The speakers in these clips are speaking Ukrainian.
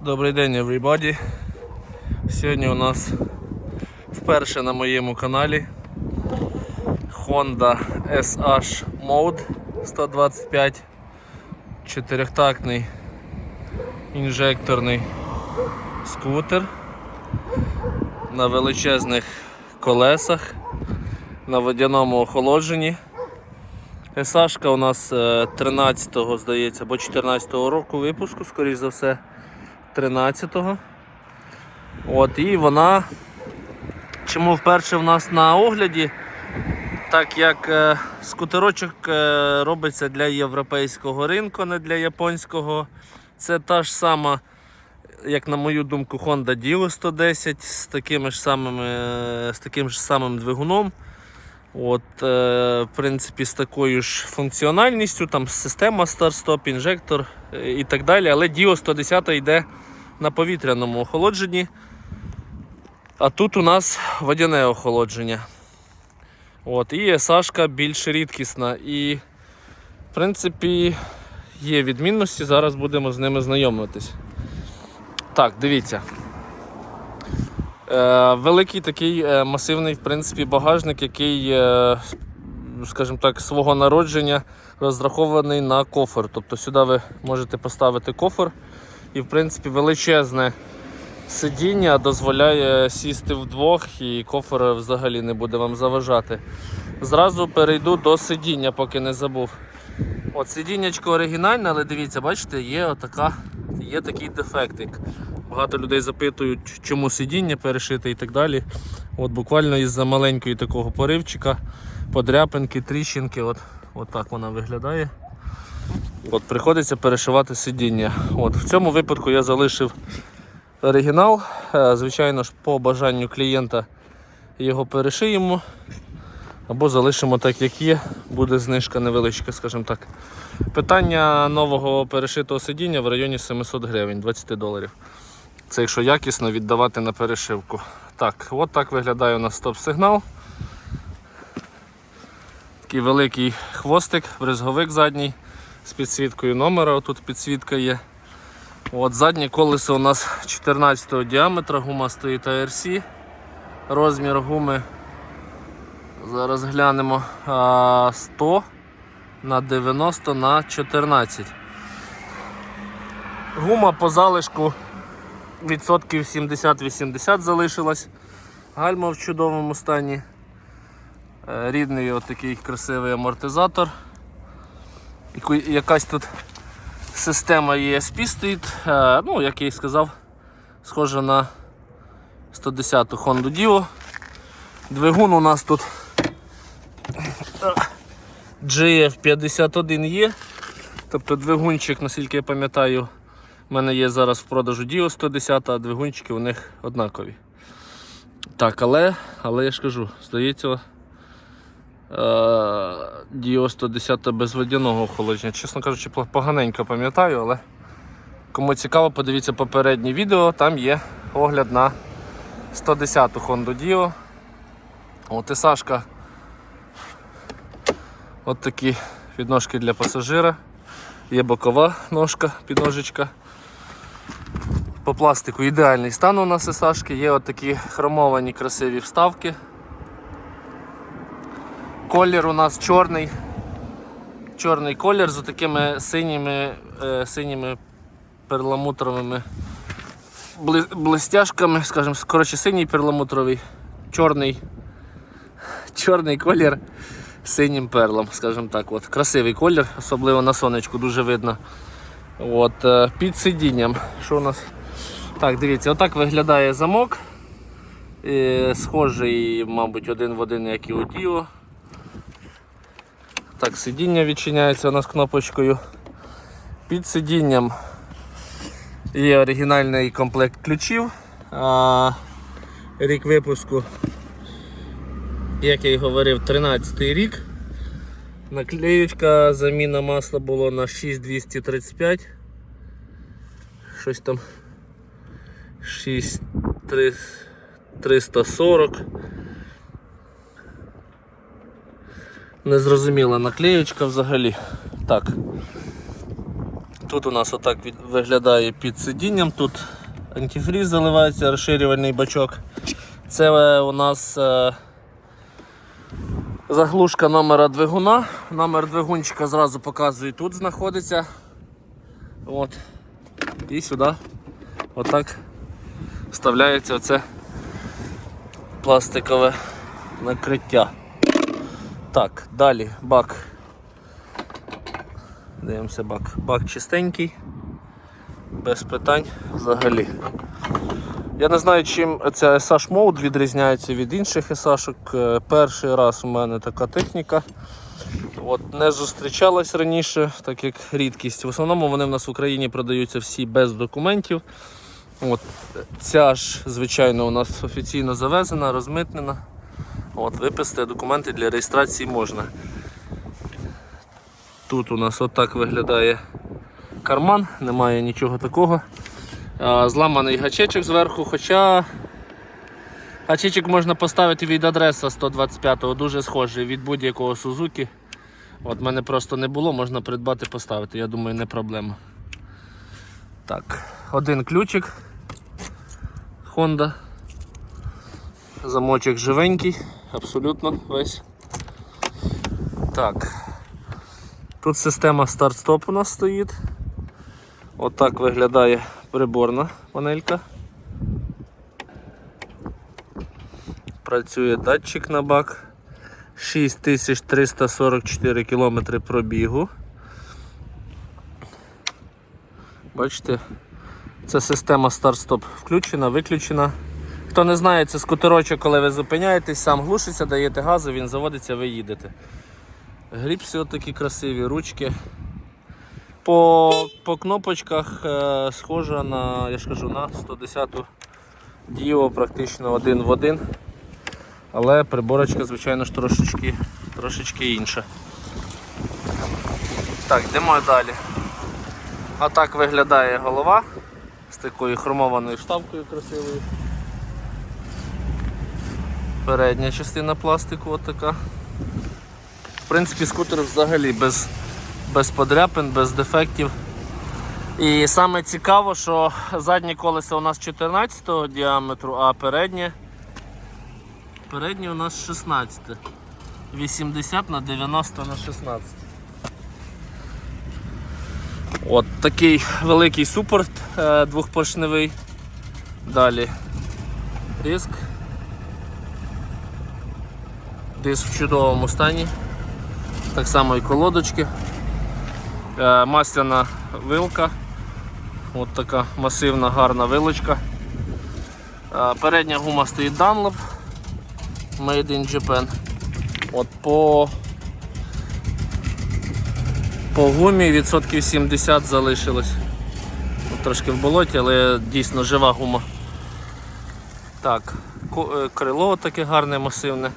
Добрий день, everybody. Сьогодні у нас вперше на моєму каналі Honda SH Mode 125 чотирьохтактний інжекторний скутер на величезних колесах на водяному охолодженні. SH у нас 13-го, здається, або 14-го року випуску, скоріш за все. 13-го. От, і вона чому вперше в нас на огляді, так як е, скутерочок е, робиться для європейського ринку, не для японського. Це та ж сама, як на мою думку, Honda Dio 110 з такими ж самими, е, з таким ж самим двигуном. От, е, в принципі, з такою ж функціональністю, там система старт-стоп, інжектор е, і так далі. Але Dio 110 йде на повітряному охолодженні. А тут у нас водяне охолодження. От, і Сашка більш рідкісна. І, в принципі, є відмінності. Зараз будемо з ними знайомитись. Так, дивіться. Е, великий такий е, масивний в принципі, багажник, який, е, скажімо так, свого народження розрахований на кофр. Тобто сюди ви можете поставити кофр і в принципі величезне сидіння дозволяє сісти вдвох і кофр взагалі не буде вам заважати. Зразу перейду до сидіння, поки не забув. От сидіннячко оригінальне, але дивіться, бачите, є отака, є такий дефектик. Багато людей запитують, чому сидіння перешите і так далі. От буквально із-за маленької такого поривчика, подряпинки, тріщинки, от, от так вона виглядає. От Приходиться перешивати сидіння. От, В цьому випадку я залишив оригінал. Е, Звичайно ж, по бажанню клієнта його перешиємо. Або залишимо так, як є, буде знижка невеличка, скажімо так. Питання нового перешитого сидіння в районі 700 гривень, 20 доларів. Це якщо якісно віддавати на перешивку. Так, от так виглядає у нас стоп-сигнал. Такий великий хвостик, брезговик задній з підсвіткою номера. Тут підсвітка є. От Заднє колесо у нас 14 діаметра, гума стоїть ARC. Розмір гуми Зараз глянемо 100 на 90 на 14. Гума по залишку відсотків 70-80 залишилась. Гальма в чудовому стані. Е, Рідний отакий красивий амортизатор. Якась тут система ESP стоїть, Е, ну, як я і сказав, схожа на 110-ту Honda Dio. Двигун у нас тут GF51 є. Тобто двигунчик, наскільки я пам'ятаю, в мене є зараз в продажу Dio 110, а двигунчики у них однакові. Так, але, але я ж кажу, здається, е, Dio 110 без водяного охолодження. Чесно кажучи, поганенько пам'ятаю, але кому цікаво, подивіться попереднє відео, там є огляд на 110 Honda Dio. От і Сашка. От такі підножки для пасажира. Є бокова ножка, підножечка. По пластику ідеальний стан у нас і Сашки. Є от такі хромовані красиві вставки. Колір у нас чорний. Чорний колір з такими синіми, е, синіми перламутровими блистяшками, скажімо, коротше, синій перламутровий, чорний чорний колір синім перлом, скажімо так. От. Красивий колір, особливо на сонечку дуже видно. От, е, Під сидінням. Що у нас? Так, дивіться, отак виглядає замок. Е, Схожий, мабуть, один в один, як і у Діо. Так, сидіння відчиняється у нас кнопочкою. Під сидінням є оригінальний комплект ключів. А, рік випуску як я й говорив, 13 рік. Наклеючка, заміна масла було на 6235. Щось там 6340. Незрозуміла наклеючка взагалі. Так. Тут у нас отак виглядає під сидінням. Тут антифріз заливається, розширювальний бачок. Це е, у нас е, заглушка номера двигуна. Номер двигунчика зразу показую, тут знаходиться. От. І сюди отак вставляється оце пластикове накриття. Так, далі бак. Дивимося бак. Бак чистенький, без питань взагалі. Я не знаю, чим ця SH Mode відрізняється від інших SH. -ок. Перший раз у мене така техніка. От, не зустрічалась раніше, так як рідкість. В основному вони в нас в Україні продаються всі без документів. От, ця ж, звичайно, у нас офіційно завезена, розмитнена. От, виписати документи для реєстрації можна. Тут у нас отак виглядає карман, немає нічого такого. Зламаний гачечок зверху, хоча гачечок можна поставити від адреса 125-го, дуже схожий від будь-якого Suzuki. От мене просто не було, можна придбати поставити, я думаю, не проблема. Так, один ключик Honda. Замочок живенький, абсолютно весь. Так. Тут система старт-стоп у нас стоїть. Отак виглядає приборна панелька. Працює датчик на бак. 6344 км пробігу. Бачите, це система старт-стоп включена, виключена. Хто не знає, це скутерочок, коли ви зупиняєтесь, сам глушиться, даєте газу, він заводиться, ви їдете. Гріпси такі красиві, ручки. По, по кнопочках е, схожа на, я ж кажу, на 110-ту Діо практично один в один. Але приборочка, звичайно ж, трошечки, трошечки інша. Так, йдемо далі. А так виглядає голова з такою хромованою вставкою красивою. Передня частина пластику от така. В принципі, скутер взагалі без, без подряпин, без дефектів. І саме цікаво, що заднє колесо у нас 14 діаметру, а переднє, переднє у нас 16. 80 на 90 на 16. От такий великий супорт е, двохпоршневий. Далі диск. Диск в чудовому стані. Так само і колодочки. Е, масляна вилка. От така масивна гарна вилочка. Е, передня гума стоїть Dunlop Made in Japan. От по, по гумі відсотків 70 залишилось. От Трошки в болоті, але дійсно жива гума. Так, е, крило таке гарне, масивне.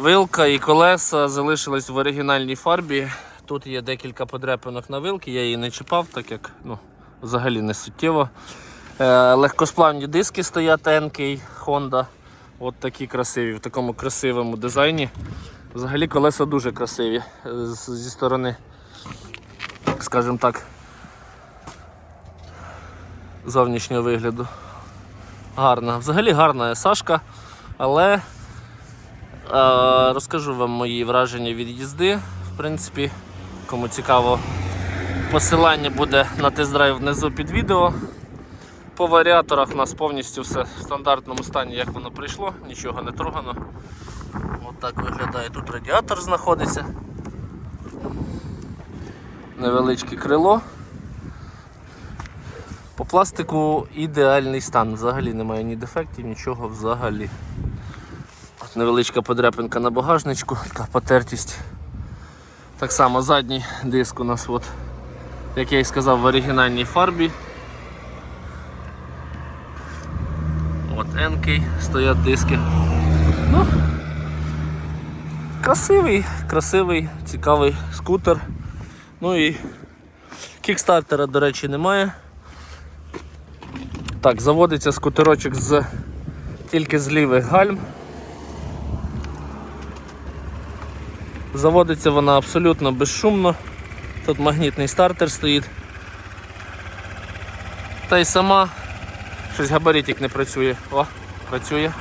Вилка і колеса залишились в оригінальній фарбі. Тут є декілька подряпинок на вилки, я її не чіпав, так як ну, взагалі не суттєво. Е, легкосплавні диски стоять NK Honda. От такі красиві, в такому красивому дизайні. Взагалі колеса дуже красиві е, зі сторони, скажімо так, зовнішнього вигляду. Гарна. Взагалі гарна Сашка, але розкажу вам мої враження від їзди. В принципі, кому цікаво, посилання буде на тест-драйв внизу під відео. По варіаторах у нас повністю все в стандартному стані, як воно прийшло, нічого не трогано. От так виглядає. Тут радіатор знаходиться. Невеличке крило. По пластику ідеальний стан, взагалі немає ні дефектів, нічого взагалі. Невеличка подряпинка на багажничку, така потертість. Так само задній диск у нас, от, як я і сказав, в оригінальній фарбі. От NK стоять диски. Ну, красивий, красивий, цікавий скутер. Ну і кікстартера, до речі, немає. Так, заводиться скутерочок з тільки з лівих гальм. Заводиться вона абсолютно безшумно, Тут магнітний стартер стоїть. Та й сама. Щось габаритик не працює. О, працює.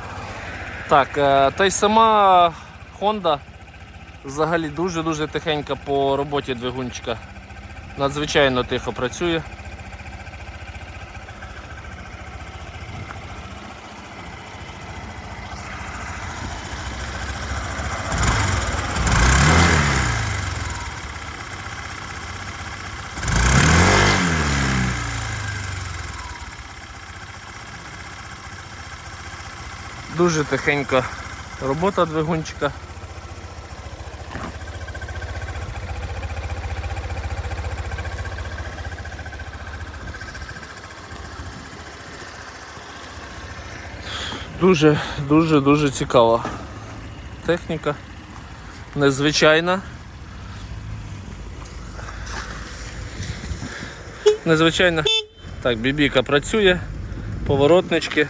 Так, е, та й сама Honda взагалі дуже-дуже тихенька по роботі двигунчика. Надзвичайно тихо працює. Дуже тихенька робота двигунчика. Дуже, дуже, дуже цікава техніка. Незвичайна. Незвичайна. Так, бібіка працює, поворотнички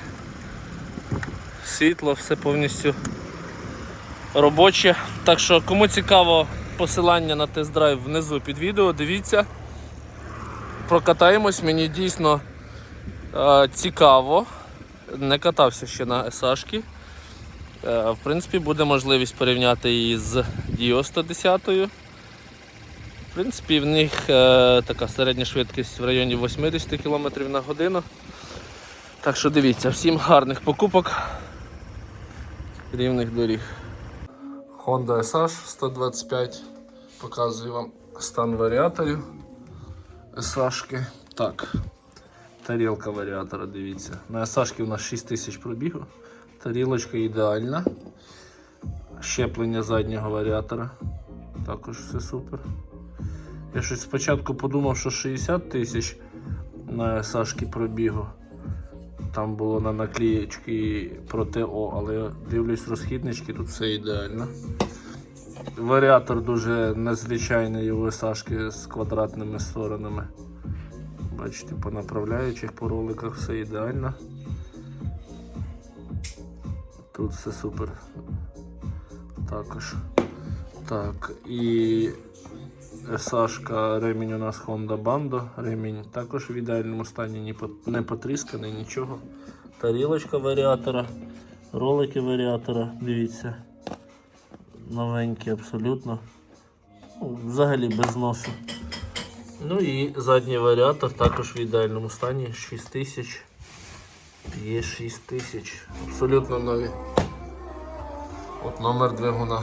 світло, все повністю робоче. Так що, кому цікаво посилання на тест-драйв внизу під відео, дивіться. Прокатаємось, мені дійсно е, цікаво. Не катався ще на SH. Е, в принципі, буде можливість порівняти її з Dio 110. В принципі, в них е, така середня швидкість в районі 80 км на годину. Так що дивіться, всім гарних покупок рівних доріг. Honda SH 125. Показую вам стан варіаторів SH. Так. Тарілка варіатора, дивіться. На SH у нас 6000 пробігу. Тарілочка ідеальна. Щеплення заднього варіатора. Також все супер. Я щось спочатку подумав, що 60 тисяч на SH пробігу. Там було на наклеєчки про ТО, але дивлюсь розхіднички, тут все ідеально. Варіатор дуже незвичайний у SH з квадратними сторонами. Бачите, по направляючих, по роликах все ідеально. Тут все супер. Також. Так, і Сашка, ремінь у нас Honda Bando. Ремінь також в ідеальному стані, не потрісканий, нічого. Тарілочка варіатора, ролики варіатора, дивіться. Новенькі абсолютно. Ну, взагалі без носу. Ну і задній варіатор також в ідеальному стані. 6000. Є 6000. Абсолютно нові. От номер двигуна.